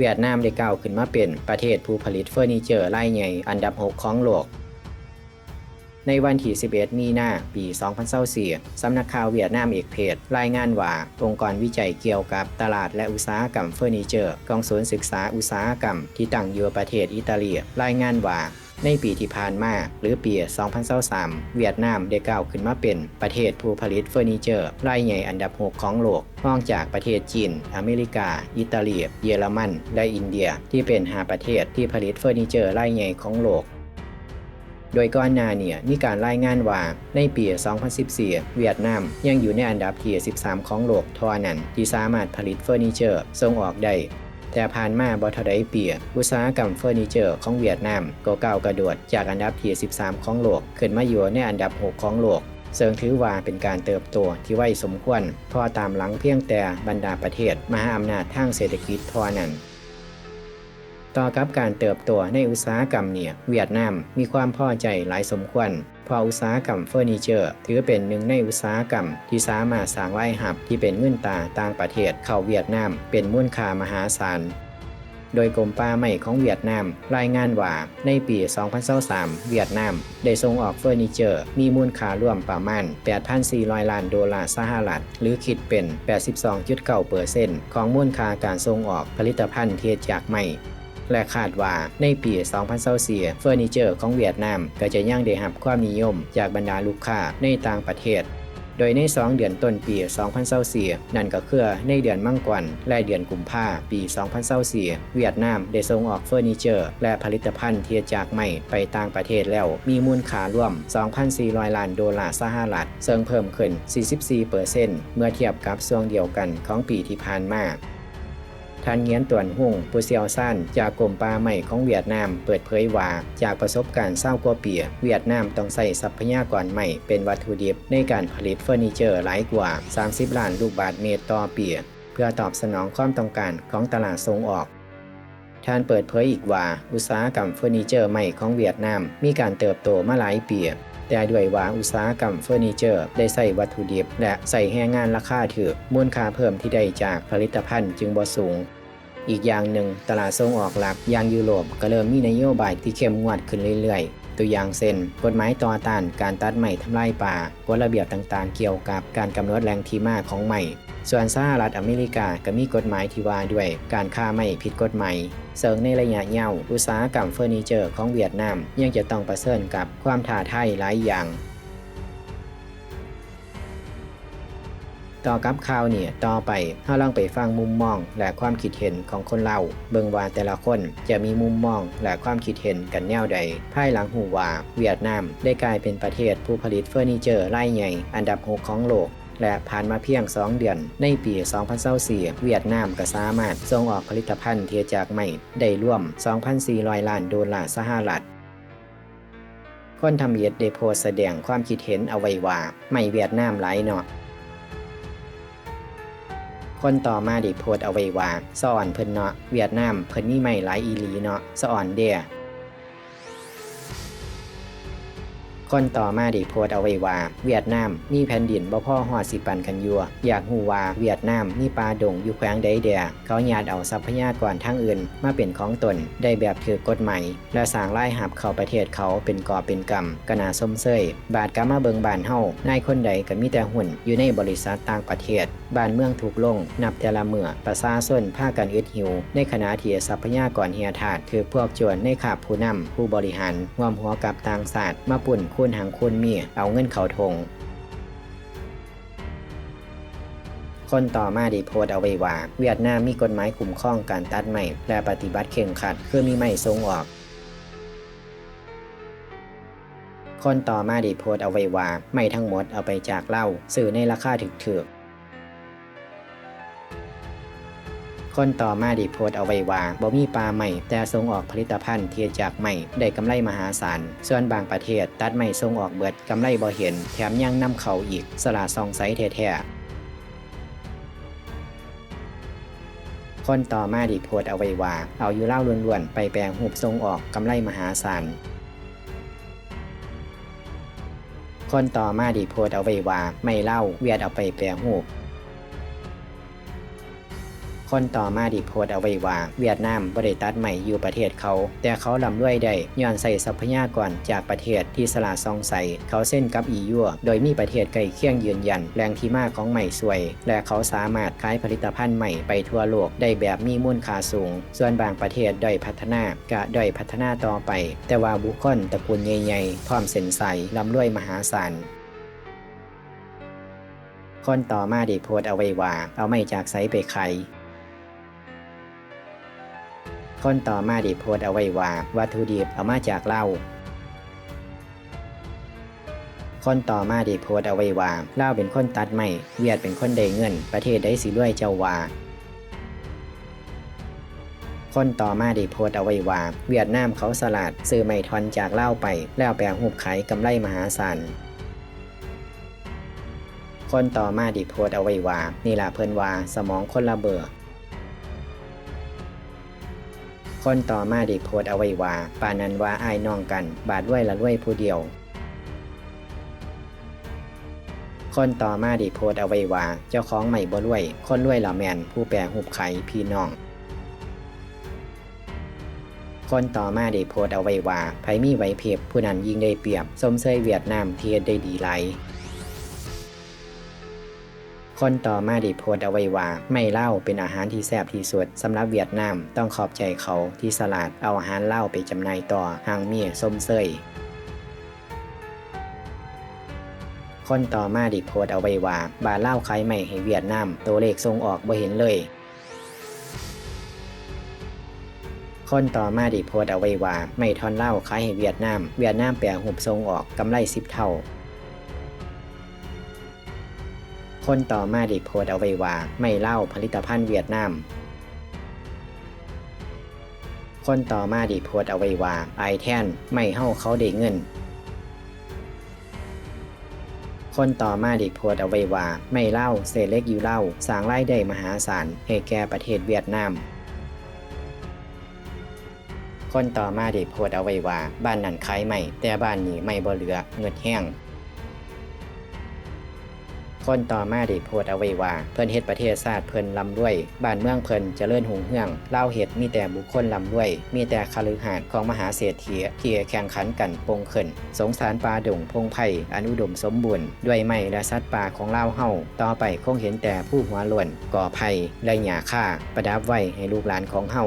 เวียดนามได้ก้าวขึ้นมาเป็นประเทศผู้ผลิตเฟอร์นิเจอร์รายใหญ่อันดับ 6 ของโลก ในวันที่ 11 มีนา ปี 2024สำนักข่าวเวียดนามเอกเพจรายงานว่า องค์กรวิจัยเกี่ยวกับตลาดและอุตสาหกรรมเฟอร์นิเจอร์กองศูนย์ศึกษาอุตสาหกรรม ที่ตั้งอยู่ประเทศอิตาลีรายงานว่าในปีที่ผ่านมาหรือปี 2023 เวียดนามได้ก้าวขึ้นมาเป็นประเทศผู้ผลิตเฟอร์นิเจอร์รายใหญ่อันดับ 6 ของโลกรองจากประเทศจีน อเมริกา อิตาลี เยอรมัน และอินเดีย ที่เป็นหาประเทศที่ผลิตเฟอร์นิเจอร์รายใหญ่ของโลก โดยก่อนหน้าเนี่ยมีการรายงานว่าในปี 2014 เวียดนามยังอยู่ในอันดับที่ 13 ของโลกเทอนั้นที่สามารถผลิตเฟอร์นิเจอร์ส่งออกได้แต่ผ่านมาบ่เท่าใดปีอุตสาหกรรมเฟอร์นิเจอร์ของเวียดนามก็ก้าวกระโดดจากอันดับที่13 ของโลก ขึ้นมาอยู่ในอันดับ 6 ของโลกซึ่งถือว่าเป็นการเติบโตที่ไวสมควรเพอตามหลังเพียงแต่บรรดาประเทศ มหาอำนาจทางเศรษฐกิจทอนั้น ต่อกับการเติบโตในอุตสาหกรรมเนี่ยเวียดนามมีความพอใจหลายสมควรพราะอุตสาหกรรมเฟอร์นิเจอร์ ถือเป็นหนึ่งในอุตสาหกรรม ที่สามารถสร้างรายหับที่เป็นเงินตาต่างประเทศเข้าเวียดนาม เป็นมูลค่ามหาศาลโดยกรมป่าไม้ของเวียดนาม รายงานว่าในปี 2023 เวียดนาม ได้ส่งออกเฟอร์นิเจอร์ มีมูลค่ารวมประมาณ 8,400 ล้านดอลลาร์สหรัฐ หรือคิดเป็น 82.9%ของมูลค่าการส่งออกผลิตภัณฑ์เทศจากไม้ และคาดว่าในปี 2024เฟอร์นิเจอร์ของเวียดนาม ก็จะยังได้รับความนิยมจากบรรดาลูกค้าในต่างประเทศโดยใน 2 เดือนต้นปี 2024นั่นก็คือในเดือนมังกรและเดือนกุมภาปี 2024เวียดนามได้ส่งออกเฟอร์นิเจอร์ และผลิตภัณฑ์เทียจากไม้ไปต่างประเทศแล้ว มีมูลค่ารวม 2,400 ล้านดอลลาร์สหรัฐซึ่งเพิ่มขึ้น 44%เมื่อเทียบกับช่วงเดียวกันของปีที่ผ่านมา ท่านเงียนต่วนหุ่งผู้เซียวสั้นจากกรมป่าไม้ของเวียดนามเปิดเผยว่าจากประสบการณ์เศร้ากว่าปียเวียดนามต้องใส่ทรัพยากรไม้เป็นวัตถุดิบในการผลิตเฟอร์นิเจอร์หลายกว่า 30 ล้านลูกบาทเมตรต่อเปียเพื่อตอบสนองความต้องการของตลาดส่งออกท่านเปิดเผยอีกว่า อุตสาหกรรมเฟอร์นิเจอร์ใหม่ของเวียดนาม มีการเติบโตมาหลายปี แต่ด้วยว่าอุตสาหกรรมเฟอร์นิเจอร์ ได้ใส่วัตถุดิบ และใส่แรงงานราคาถือมูลค่าเพิ่มที่ได้จากผลิตภัณฑ์จึงบ่สูงอีกอย่างหนึ่งตลาดส่งออกหลักอย่างยุโรปก็เริ่มมีนโยบายที่เข้มงวดขึ้นเรื่อยๆ ตัวอย่างเช่นกฎหมายต่อต้านการตัดไม้ทำลายป่ากฎระเบียบต่างๆ เกี่ยวกับการกำหนดแหล่งที่มาของไม้ส่วนสหรัฐอเมริกาก็มีกฎหมายที่ว่าด้วยการฆ่าไม้ผิดกฎหมายเสริงในระยะยาวอุตสาหกรรมเฟอร์นิเจอร์ของเวียดนาม ยังจะต้องประเสริญกับความท้าทายหลายอย่าง ต่อกับข่าวเนี่ยต่อไปเราลองไปฟังมุมมอง และความคิดเห็นของคนเรา เบิ่งว่าแต่ละคนจะมีมุมมองและความคิดเห็นกันแนวใด ภายหลังหูว่าเวียดนาม ได้กลายเป็นประเทศผู้ผลิตเฟอร์นิเจอร์รายใหญ่อันดับ6ของโลกและผ่านมาเพียง 2 เดือน ในปี 2024เวียดนามก็สามารถส่งออกผลิตภัณฑ์เทียจากไม้ได้ร่วม 2,400 ล้านดอลลาร์สหรัฐคนทำเย็ดได้โพสแสดงความคิดเห็นเอาไว้ว่า ไม่เวียดนามหลายเนาะ คนต่อมาได้โพสเอาไว้ว่าสอนเพิ่นเนาะเวียดนามเพิ่นมีไม่หลายอีหลีเนาะสอนเด้อคนต่อมาได้โพสเอาไว้ว่า เวียดนามมีแผ่นดินบ่พ่อฮอดสิปันกันยัวอยากฮู้ว่าเวียดนามมีป่าดงอยู่แขวงใดเดียเขาญาติเอาทรัพยากรทางอื่น มาเป็นของตนได้แบบถือกฎหมายและสร้างรายหับเข้าประเทศเขาเป็นก่อเป็นกรรมกนาสมเซยบาดกามาเบิงบานเฮานายคนใดก็มีแต่หุ่นอยู่ในบริษัทต่างประเทศ บ้านเมืองถูกลง นับแต่ละเมื่อประชาชนพากันอึดหิว ในขณะที่ทรัพยากรเฮียถาดคือพวกโจรในขาบผู้นำผู้บริหารร่วมหัวกับต่างศาสตร์มาปุ่นคูณหางคูณเมียเอาเงินเขาทงคนต่อมาได้โพสเอาไว้ว่า เวียดนามมีกฎหมายคุ้มครองการตัดไม้และปฏิบัติเข่งขัดเพื่อมีไม้ส่งออกคนต่อมาได้โพสเอาไว้ว่า ไม่ทั้งหมดเอาไปจากเล้าสื่อในราคาถึกๆ คนต่อมาด้โพสเอาไว้ว่าบ่มีปลาใหม่แต่ส่งออกผลิตภัณฑ์เที่จากใหม่ได้กำไรมหาศาล ส่วนบางประเทศตัดใหม่ส่งออกเบิดกำไรบ่เห็น แถมยังนำเขาอีกสละซองไซแท้ๆคนต่อมาด้โพสต์เอาไว้ว่า เอาอยู่เล้าล้วนๆ ไปแปลงหูบส่งออกกำไรมหาศาลคนต่อมาดีโพสต์เอาไว้ว่า ไม่เล่าเวียดเอาไปแปลรูปค คนต่อมาดีโพสต์เอาไว้ว่า เวียดนามบริตัดใหม่อยู่ประเทศเขา แต่เขาลำรวยได้ย้อนใส่ทรัพยากรจากประเทศที่สละซองใสเขาเส้นกับอียั่วโดยมีประเทศใกล้เคียงยืนยันแหล่งที่มาของใหม่สวย และเขาสามารถขายผลิตภัณฑ์ใหม่ไปทั่วโลกได้แบบมีมูลค่าสูง ส่วนบางประเทศด้อยพัฒนากะด้อยพัฒนาต่อไป แต่ว่าบุคคลตระกูลใหญ่ๆพร้อมเส้นใสลำรวยมหาศาลคนต่อมาได้โพสต์เอาไว้ว่า เอาไม่จากไซไปไข คนต่อมาได้โพสเอาไว้ว่าวัตถุดิบเอามาจากเหล้าคนต่อมาได้โพสเอาไว้ว่าเล่าเป็นคนตัดไม้เวียดเป็นคนได้เงิน ประเทศได้สิรวยเจ้าว่าคนต่อมาได้โพสเอาไว้ว่า เวียดนามเขาสลัดซื้อไม้ทอนจากเหล้าไป แล้วแปลหุบขายกำไรมหาศาลคนต่อมาไดีโพสเอาไว้ว่านี่ล่ะเพิ่นว่าสมองคนละเบือ คนต่อมาไดีโพสเอาไว้ว่าปานันว่าอายน้องกัน บาดด้วยละด้วยผู้เดียว คนต่อมาไดีโพสเอาไว้ว่าเจ้าของใหม่บ่รวย คนรวยละแมนผู้แปรหุบไข่พี่น้อง คนต่อมาได้โพสเอาไว้ว่าไผมีไหวเพริบผู้นั้นยิ่งได้เปรียบสมเสยเวียดนามเทียดได้ดีหล คนต่อมาได้โพสเอาไว้ว่า ไม่เล่าเป็นอาหารที่แซ่บที่สุดสำหรับเวียดนาม ต้องขอบใจเขาที่สลัดเอาอาหารเล่าไปจำหน่ายต่อหางเมียส้มเซยคนต่อมาได้โพสเอาไว้ว่า บาเล่าขายใหม่ให้เวียดนาม ตัวเลขส่งออกบ่เห็นเลย คนต่อมาได้โพสเอาไว้ว่า ไม่ทอนเหล้าขายให้เวียดนาม เวียดนามแปลหุบทรงออกกำไรสิบเท่า คนต่อมาได้โพสเอาไว้ว่าไม่เล่าผลิตภัณฑ์เวียดนาม คนต่อมาได้โพสเอาไว้ว่าไอแทนไม่เฮ้าเขาได้เงิน คนต่อมาได้โพสเอาไว้ว่าไม่เล่าเศษเล็กอยู่เล่าสร้างรายได้มหาศาลให้แก่ประเทศเวียดนามคนต่อมาได้โพสเอาไว้ว่าบ้านนั้นขายใหม่แต่บ้านนี้ไม่บ่เหลือเงิดแห้ง คนต่อมาได้โพสเอาไว้ว่า เพิ่นเฮ็ดประเทศชาติเพิ่นลำด้วย บ้านเมืองเพิ่นเจริญหุ่งเฮืองเล่าเฮ็ดมีแต่บุคคลลำด้วย มีแต่คฤหาสน์ของมหาเศรษฐีที่แข่งขันกันปงขึ้น สงสารป่าดงพงไผ่อนุดมสมบูรณ์ด้วยไม้และสัตว์ป่าของเล่าเฮาต่อไปคงเห็นแต่ผู้หัวล่วนก่อไผ่และหญ้าค่าประดับไว้ให้ลูกหลานของเฮา